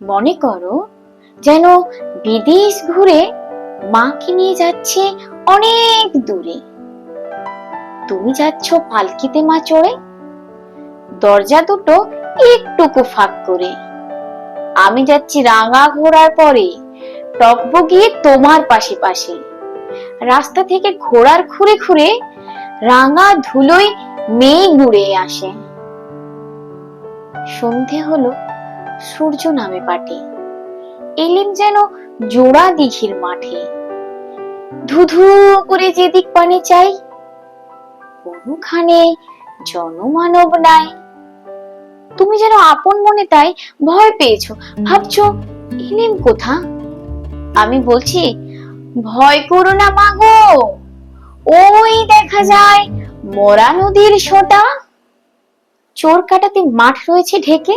মনে করো যেন বিদেশ ঘুরে মাকে নিয়ে যাচ্ছে অনেক দূরে। তুমি যাচ্ছ পালকিতে মা চড়ে। দরজা দুটো একটুকু ফাঁক করে। আমি যাচ্ছি রাঙা ঘোড়ার পরে। টকবগিয়ে তোমার পাশে পাশে। রাস্তা থেকে ঘোড়ার খুঁড়ে খুঁড়ে রাঙা ধুলোয় মেয়ে গুড়ে আসে। সন্ধে হলো। সূর্য নামে পাটে। এলিম যেন জোড়া দিঘির মাঠে। ধুধু করে যেদিক পানে চাই, কোনখানে জনমানব নাই। তুমি যেন আপন মনে তাই ভয় পেয়েছ। ভাবছ এলিম কোথা? আমি বলছি, ভয় করো না মাগো ওই দেখা যায় মরা নদীর সোটা। চোর কাটাতে মাঠ রয়েছে ঢেকে।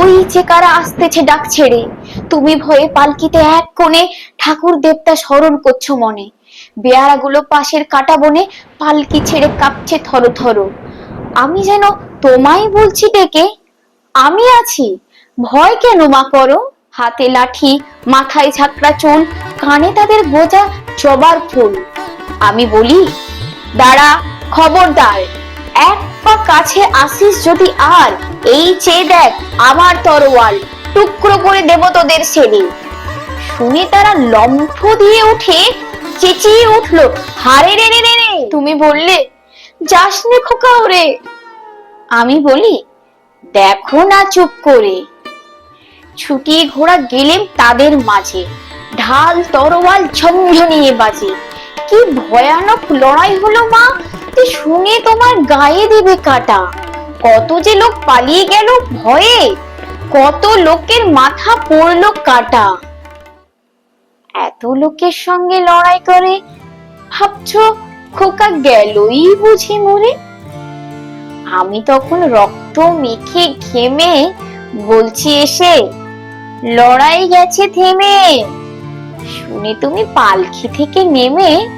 ওই যে কারা আসতেছে ডাক ছেড়ে, তুমি ভয়ে পালকিতে এক কোণে ঠাকুর দেবতা স্মরণ করছ মনে। বেয়ারাগুলো পাশের কাটা বনে পালকি ছেড়ে কাঁপছে থর থর। আমি যেন তোমায় বলছি ডেকে, আমি আছি। ভয় কেন মা করো? হাতে লাঠি, মাথায় ঝাঁকড়া চুল কানে তাদের গোজা জবার ফুল। আমি বলি, দাঁড়া, খবরদার। পা কাছে আসিস যদি আর, এই চেয়ে দেখ আমার তরোয়াল, টুকরো করে দেব তোদের ছেড়ে শুনে তারা লম্ফ দিয়ে উঠে চেঁচিয়ে উঠল, হারে রে রে রে রে, তুমি বললে যাস নে খোকা ওরে। আমি বলি, দেখো না চুপ করে। ছুটিয়ে ঘোড়া গেলেম তাদের মাঝে। ঢাল তরোয়াল ঝনঝনিয়ে বাজে। কি ভয়ানক লড়াই হলো, মা? যে শুনে তোমার গায়ে দিবে কাটা। কত যে লোক পালিয়ে গেল ভয়ে, কত লোকের মাথা পড়ল কাটা। এত লোকের সঙ্গে লড়াই করে, ভাবছ, খোকা গেলই বুঝি মরে? আমি তখন রক্ত মেখে ঘেমে বলছি এসে, লড়াই গেছে, থেমে। শুনে তুমি পালকি থেকে নেমে